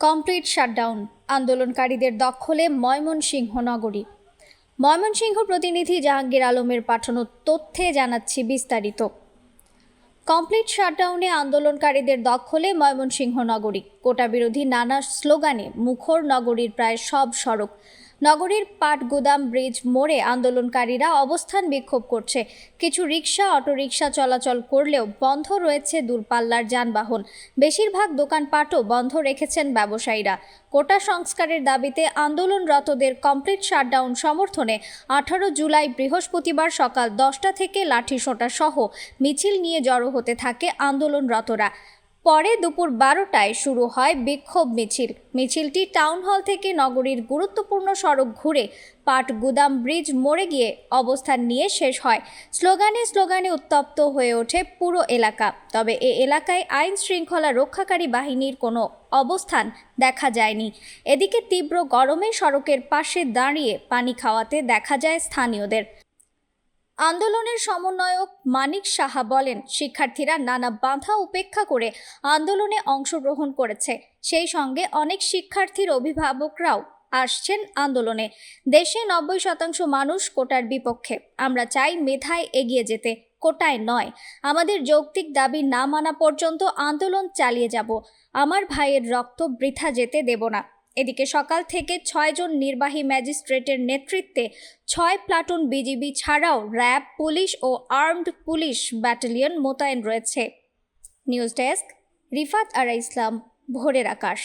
Complete shutdown. আন্দোলনকারীদের দখলে ময়মনসিংহ নগরী। ময়মনসিংহ প্রতিনিধি জাহাঙ্গীর আলমের পাঠানো তথ্যে জানাচ্ছি বিস্তারিত। কমপ্লিট শাটডাউনে আন্দোলনকারীদের দখলে ময়মনসিংহ নগরী। কোটা বিরোধী নানা স্লোগানে মুখর নগরীর প্রায় সব সড়ক নগরীর পাটগুদাম ব্রিজ মোড়ে আন্দোলনকারীরা অবস্থান বিক্ষোভ করছে। কিছু রিক্সা অটোরিকশা চলাচল করলেও বন্ধ রয়েছে দূরপাল্লার যানবাহন। বেশিরভাগ দোকানপাটও বন্ধ রেখেছেন ব্যবসায়ীরা। কোটা সংস্কারের দাবিতে আন্দোলনরতদের কমপ্লিট শাটডাউন সমর্থনে আঠারো জুলাই বৃহস্পতিবার সকাল দশটা থেকে লাঠিসোঁটা সহ মিছিল নিয়ে জড়ো হতে থাকে আন্দোলনরতরা। পরে দুপুর বারোটায় শুরু হয় বিক্ষোভ মিছিল। মিছিলটি টাউন হল থেকে নগরীর গুরুত্বপূর্ণ সড়ক ঘুরে পাট গুদাম ব্রিজ মোড়ে গিয়ে অবস্থান নিয়ে শেষ হয়। স্লোগানে স্লোগানে উত্তপ্ত হয়ে ওঠে পুরো এলাকা। তবে এ এলাকায় আইন শৃঙ্খলা রক্ষাকারী বাহিনীর কোনো অবস্থান দেখা যায়নি। এদিকে তীব্র গরমে সড়কের পাশে দাঁড়িয়ে পানি খাওয়াতে দেখা যায় স্থানীয়দের। আন্দোলনের সমন্বয়ক মানিক সাহা বলেন, শিক্ষার্থীরা নানা বাধা উপেক্ষা করে আন্দোলনে অংশগ্রহণ করেছে। সেই সঙ্গে অনেক শিক্ষার্থীর অভিভাবকরাও আসছেন আন্দোলনে। দেশে নব্বই শতাংশ মানুষ কোটার বিপক্ষে। আমরা চাই মেধায় এগিয়ে যেতে, কোটায় নয়। আমাদের যৌক্তিক দাবি না মানা পর্যন্ত আন্দোলন চালিয়ে যাব। আমার ভাইয়ের রক্ত বৃথা যেতে দেব না। এদিকে সকাল থেকে ছয়জন নির্বাহী ম্যাজিস্ট্রেটের নেতৃত্বে ছয় প্লাটুন বিজিবি ছাড়াও র্যাব, পুলিশ ও আর্মড পুলিশ ব্যাটালিয়ন মোতায়েন রয়েছে। News desk, Rifat Ara Islam, Bhorer Akash.